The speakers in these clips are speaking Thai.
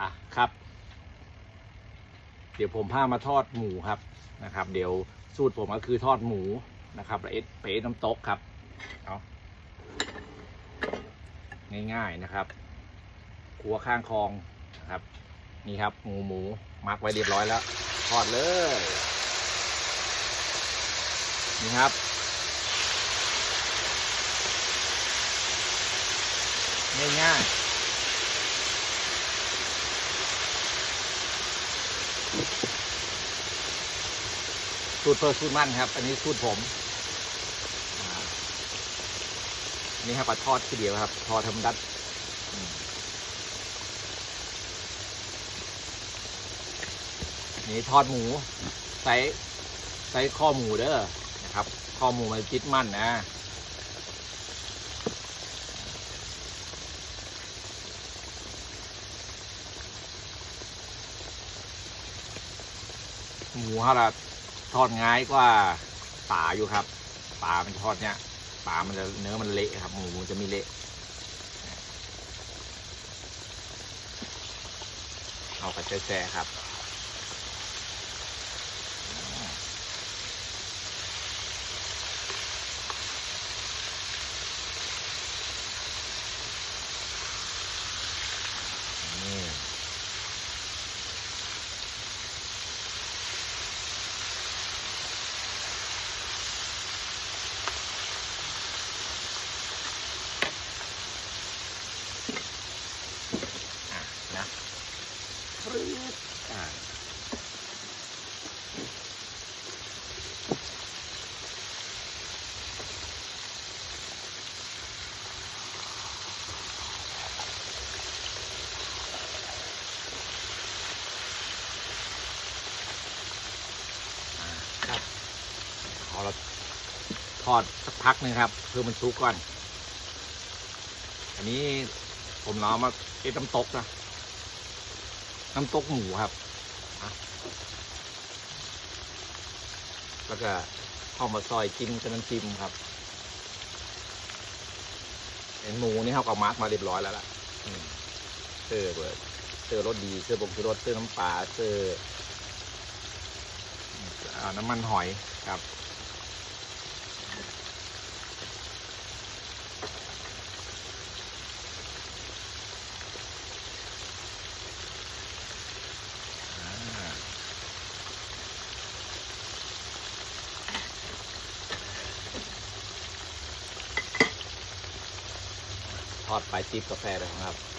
อะครับ เดี๋ยวผมพามาทอดหมูครับนะครับ เดี๋ยวสูตรผมก็คือทอดหมูนะครับแล้วเอสเปสน้ำตกครับเอาง่ายๆนะครับครัวข้างคลองนะครับ นี่ครับหมูหมูมักไว้เรียบร้อยแล้วทอดเลยนี่ครับง่ายๆ สูตรเพิ่มสูตรมันครับ อันนี้สูตรผมอันนี่ครับปลาทอดทีเดียวครับ ทอดทำดัดนี่ทอดหมูใส่ใส่ข้อหมูเด้อนะครับ ข้อหมูมันจิตมั่นนะหมูฮะละ ทอดง่ายกว่าป่าอยู่ครับป่ามันทอดเนี้ยป่ามันจะเนื้อมันเละครับหมูมันจะไม่เละเอากระแจๆครับนี่ อะนะปรึ๊ดอะอะครับขอเราท อดสักพักหนึ่งครับเพื่อมันสุกก่อน อันนี้ผมน้อมาเอ็ดน้ำตกนะน้ำตกหมูครับ แล้วก็เข้ามาซอยจิ้มกับน้ำจิ้มครับเห็นหมูนี่เขาก็มาร์กมาเรียบร้อยแล้วล่ะเสื้อเบิดเสื้อรสดีเสื้อบงชูรสเสื้อน้ำปลาเสื้ออ่าน้ำมันหอยครับ ทอดไปจิบกาแฟเลยครับ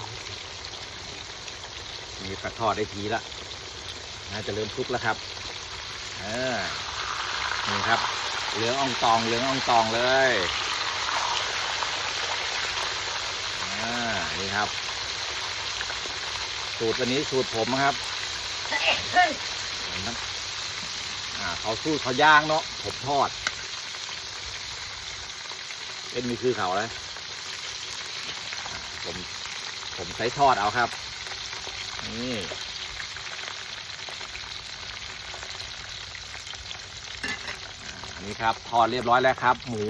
อะนี่กระทอดได้ทีละน่าจะเริ่มคลุกแล้วครับ เออ นี่ครับ เหลืองอ่องตอง เหลืองอ่องตองเลยอ่านี่ครับ สูตรวันนี้สูตรผมนะครับอ่าเขาสูตรเขาย่างเนาะ ผมทอดเป็นมีคือเขาเลยผม ผมใช้ทอดเอาครับ นี่อ่าอันนี้ครับทอดเรียบร้อยแล้วครับ หมู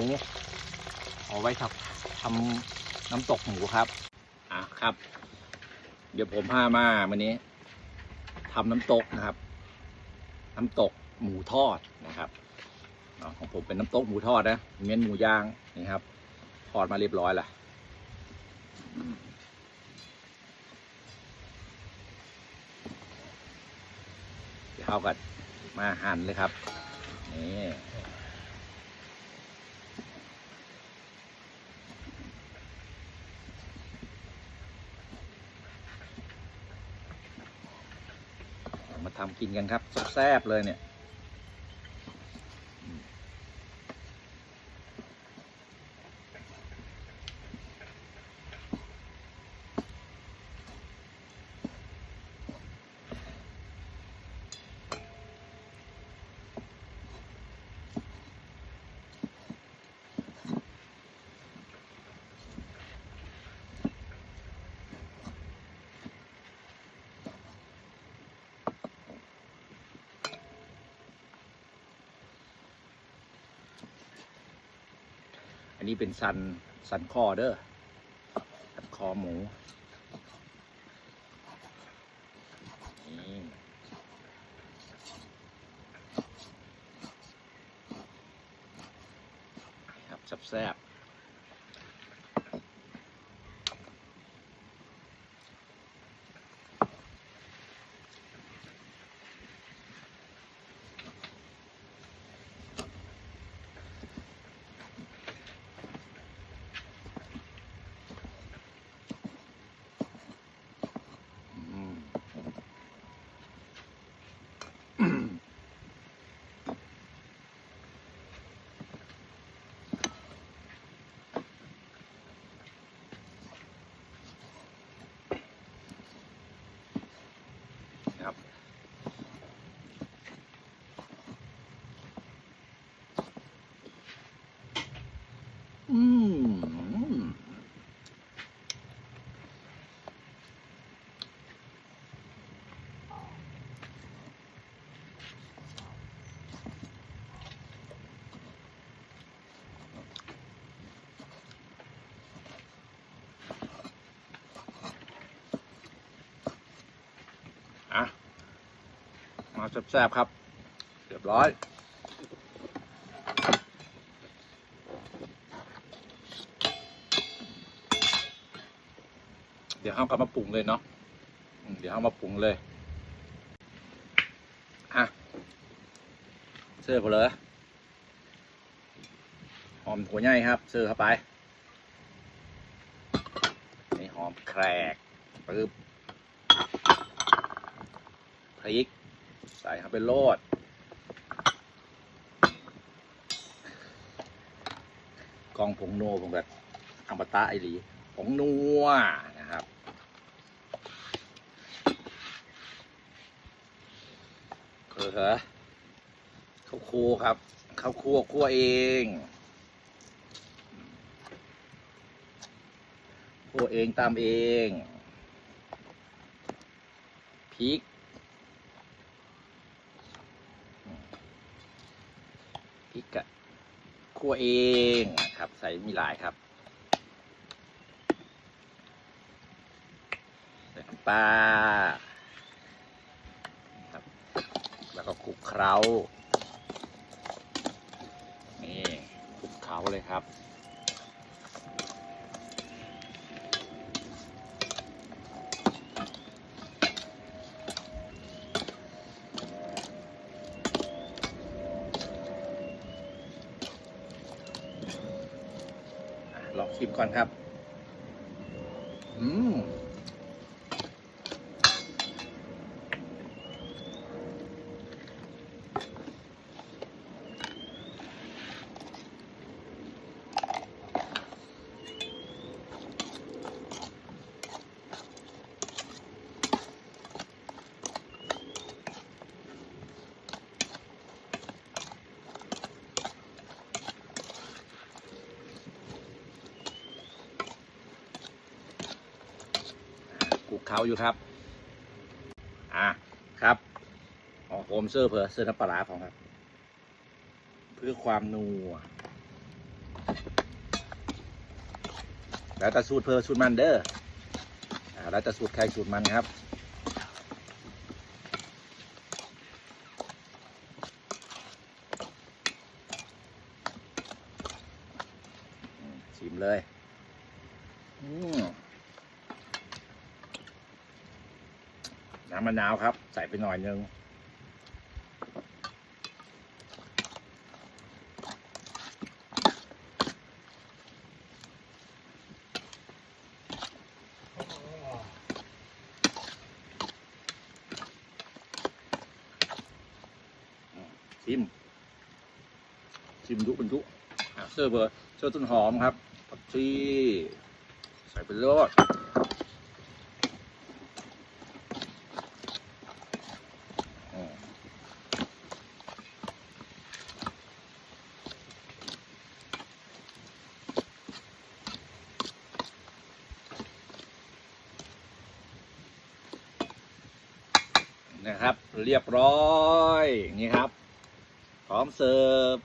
เอาไว้ทำทำน้ำตกหมูครับอะครับ เดี๋ยวผมพามาวันนี้ทำน้ำตกนะครับ น้ำตกหมูทอดนะครับอ่าของผมเป็นน้ำตกหมูทอดนะเน้นหมูย่างนี่ครับทอดมาเรียบร้อยแล้ว เรากัดมาหั่นเลยครับ นี่มาทำกินกันครับแซ่บเลยเนี่ย นนี้เป็นสันสันคอเด้อสันคอหมูนี่ครับแซ่บ มาแซ่บๆครับ เรียบร้อย เดี๋ยวเอากลับมาปรุงเลยเนาะเดี๋ยวเอามาปรุงเลยอะเสิร์ฟไปเลยหอมหัวใหญ่ครับ เสิร์ฟเข้าไปนี่หอมแครกปึ๊บพริก ใส่เข้าไปโลด กองผงนัวผมแบบอมตะไอหลีผงนัวนะครับ เออเหรอข้าวคั่วครับข้าวคั่วคั่วเองคั่วเองตามเองพริกพริกกะคั่ วเองนะครับ ใส่มีหลายครับใส่น้ำปลาครับ แล้วก็คลุกเคล้านี่คลุกเคล้าเลยครับ อะลอง ชิมก่อนครับ อืม เคล้าอยู่ครับ อะครับขอมเสื้อเพอเสื้อน้ำปลาของครับ เพื่อความนัวแล้วแต่สูตรเพอสูตรมันเด้ออ่าแล้วแต่สูตรใครสูตรมันครับชิมเลย อืม น้ำมะนาวครับ ใส่ไปหน่อยนึงชิมชิมยุเป็นยุเสิร์ฟเบอร์เสิร์ฟต้นหอมครับผักชีใส่ไปเลย นะครับ เรียบร้อยนี่ครับ พร้อมเสิร์ฟ